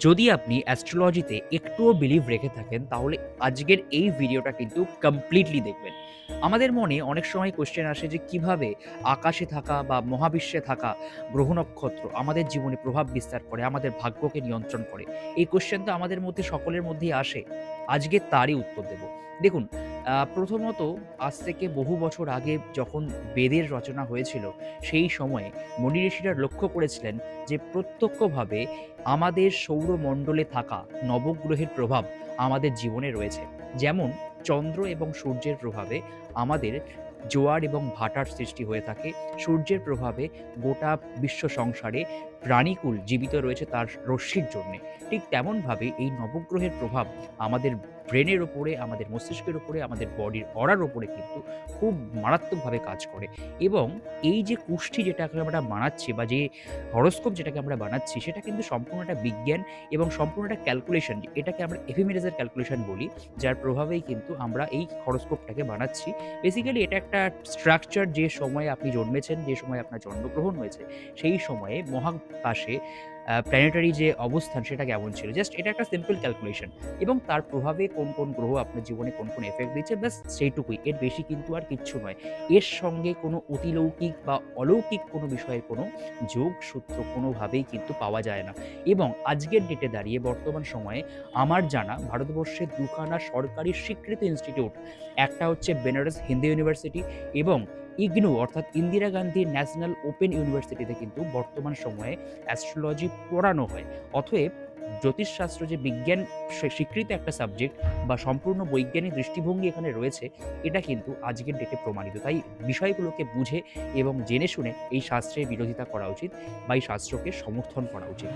যদি আপনি অ্যাস্ট্রোলজিতে একটুও বিলিভ রেখে থাকেন, তাহলে আজকের এই ভিডিওটা কিন্তু কমপ্লিটলি দেখবেন। আমাদের মনে অনেক সময় কোশ্চেন আসে যে কীভাবে আকাশে থাকা বা মহাবিশ্বে থাকা গ্রহ নক্ষত্র আমাদের জীবনে প্রভাব বিস্তার করে, আমাদের ভাগ্যকে নিয়ন্ত্রণ করে। এই কোশ্চেন তো আমাদের মধ্যে সকলের মধ্যেই আসে। আজকে তারই উত্তর দেব। দেখুন প্রথমত আজ থেকে বহু বছর আগে যখন বেদের রচনা হয়েছিল, সেই সময়ে মনি ঋষিরা লক্ষ্য করেছিলেন যে প্রত্যক্ষভাবে আমাদের সৌরমণ্ডলে থাকা নবগ্রহের প্রভাব আমাদের জীবনে রয়েছে। যেমন চন্দ্র এবং সূর্যের প্রভাবে আমাদের জোয়ার এবং ভাটার সৃষ্টি হয়ে থাকে, সূর্যের প্রভাবে গোটা বিশ্ব সংসারে প্রাণীকুল জীবিত রয়েছে তার রশ্মির জন্যে। ঠিক তেমনভাবে এই নবগ্রহের প্রভাব আমাদের ব্রেনের ওপরে আমাদের মস্তিষ্কের ওপরে আমাদের বডির অরার ওপরে কিন্তু খুব মারাত্মকভাবে কাজ করে। এবং এই যে কুষ্ঠি যেটাকে আমরা বানাচ্ছি বা যে হরস্কোপ যেটাকে আমরা বানাচ্ছি, সেটা কিন্তু সম্পূর্ণ একটা বিজ্ঞান এবং সম্পূর্ণ একটা ক্যালকুলেশন এটাকে আমরা এফিমেরাজের ক্যালকুলেশন বলি, যার প্রভাবেই কিন্তু আমরা এই হরস্কোপটাকে বানাচ্ছি। বেসিক্যালি এটা একটা স্ট্রাকচার যে সময়ে আপনি জন্মেছেন, যে সময় আপনার জন্মগ্রহণ হয়েছে, সেই সময়ে মহাকাশে প্ল্যানেটারি যে অবস্থান সেটা কেমন ছিল? জাস্ট এটা একটা সিম্পল ক্যালকুলেশন এবং তার প্রভাবে কোন কোন গ্রহ আপনার জীবনে কোন কোন এফেক্ট দিচ্ছে, ব্যাস সেইটুকুই। এর বেশি কিন্তু আর কিচ্ছু নয়। এর সঙ্গে কোনো অতিলৌকিক বা অলৌকিক কোনো বিষয়ের কোনো যোগ সূত্র কোনোভাবেই কিন্তু পাওয়া যায় না। এবং আজকের ডেটে দাঁড়িয়ে বর্তমান সময়ে আমার জানা ভারতবর্ষের দুখানা সরকারি স্বীকৃত ইনস্টিটিউট একটা হচ্ছে বেনারস হিন্দু ইউনিভার্সিটি এবং ইগনু অর্থাৎ ইন্দিরা গান্ধী ন্যাশনাল ওপেন ইউনিভার্সিটিতে কিন্তু বর্তমান সময়ে অ্যাস্ট্রোলজি পড়ানো হয়। অতএব জ্যোতিষশাস্ত্র যে বিজ্ঞান স্বীকৃত একটা সাবজেক্ট বা সম্পূর্ণ বৈজ্ঞানিক দৃষ্টিভঙ্গি এখানে রয়েছে, এটা কিন্তু আজকের ডেটে প্রমাণিত। তাই বিষয়গুলোকে বুঝে এবং জেনে শুনে এই শাস্ত্রের বিরোধিতা করা উচিত বা এই শাস্ত্রকে সমর্থন করা উচিত।